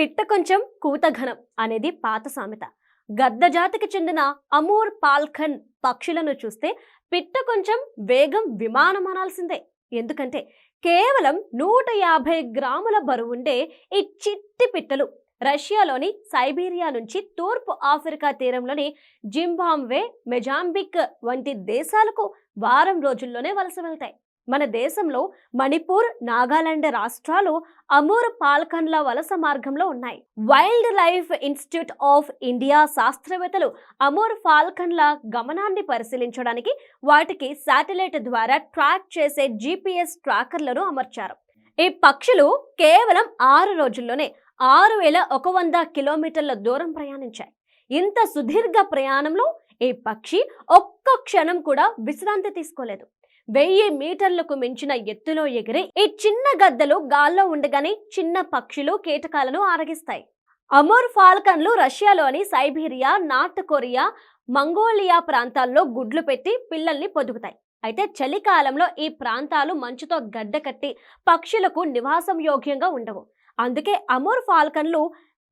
పిట్ట కొంచెం కూతఘనం అనేది పాత సామెత. గద్ద జాతికి చెందిన అమూర్ పాల్ఖన్ పక్షులను చూస్తే పిట్ట కొంచెం వేగం విమానం అనాల్సిందే. ఎందుకంటే కేవలం నూట యాభై గ్రాముల బరువుండే ఈ చిట్టి పిట్టలు రష్యాలోని సైబీరియా నుంచి తూర్పు ఆఫ్రికా తీరంలోని జింబాబ్వే మెజాంబిక్ వంటి దేశాలకు వారం రోజుల్లోనే వలస వెళ్తాయి. మన దేశంలో మణిపూర్ నాగాలాండ్ రాష్ట్రాలు అమూర్ పాల్కన్ల వలస మార్గంలో ఉన్నాయి. Wild life institute of India శాస్త్రవేత్తలు అమూర్ ఫాల్కన్ల గమనాన్ని పరిశీలించడానికి వాటికి శాటిలైట్ ద్వారా ట్రాక్ చేసే జీపీఎస్ ట్రాకర్లను అమర్చారు. ఈ పక్షులు కేవలం ఆరు రోజుల్లోనే ఆరు వేల ఒక వంద కిలోమీటర్ల దూరం ప్రయాణించాయి. ఇంత సుదీర్ఘ ప్రయాణంలో ఈ పక్షి ఒక్క క్షణం కూడా విశ్రాంతి తీసుకోలేదు. వెయ్యి మీటర్లకు మించిన ఎత్తులో ఎగిరి ఈ చిన్న గద్దలు గాల్లో ఉండగానే చిన్న పక్షులు కీటకాలను ఆరగిస్తాయి. అమోర్ ఫాల్కన్లు రష్యాలోని సైబీరియా నార్త్ కొరియా మంగోలియా ప్రాంతాల్లో గుడ్లు పెట్టి పిల్లల్ని పొదుగుతాయి. అయితే చలికాలంలో ఈ ప్రాంతాలు మంచుతో గడ్డకట్టి పక్షులకు నివాసం యోగ్యంగా ఉండవు. అందుకే అమోర్ ఫాల్కన్లు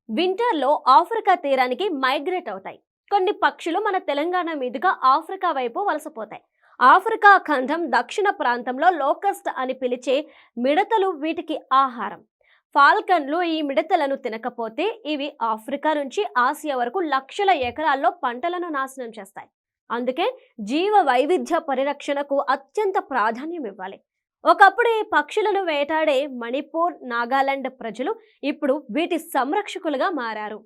వింటర్లో ఆఫ్రికా తీరానికి మైగ్రేట్ అవుతాయి. కొన్ని పక్షులు మన తెలంగాణ మీదుగా ఆఫ్రికా వైపు వలసపోతాయి. ఆఫ్రికా ఖండం దక్షిణ ప్రాంతంలో లోకస్ట్ అని పిలిచే మిడతలు వీటికి ఆహారం. ఫాల్కన్లు ఈ మిడతలను తినకపోతే ఇవి ఆఫ్రికా నుంచి ఆసియా వరకు లక్షల ఎకరాల్లో పంటలను నాశనం చేస్తాయి. అందుకే జీవ వైవిధ్య పరిరక్షణకు అత్యంత ప్రాధాన్యం ఇవ్వాలి. ఒకప్పుడు ఈ పక్షులను వేటాడే మణిపూర్ నాగాలాండ్ ప్రజలు ఇప్పుడు వీటి సంరక్షకులుగా మారారు.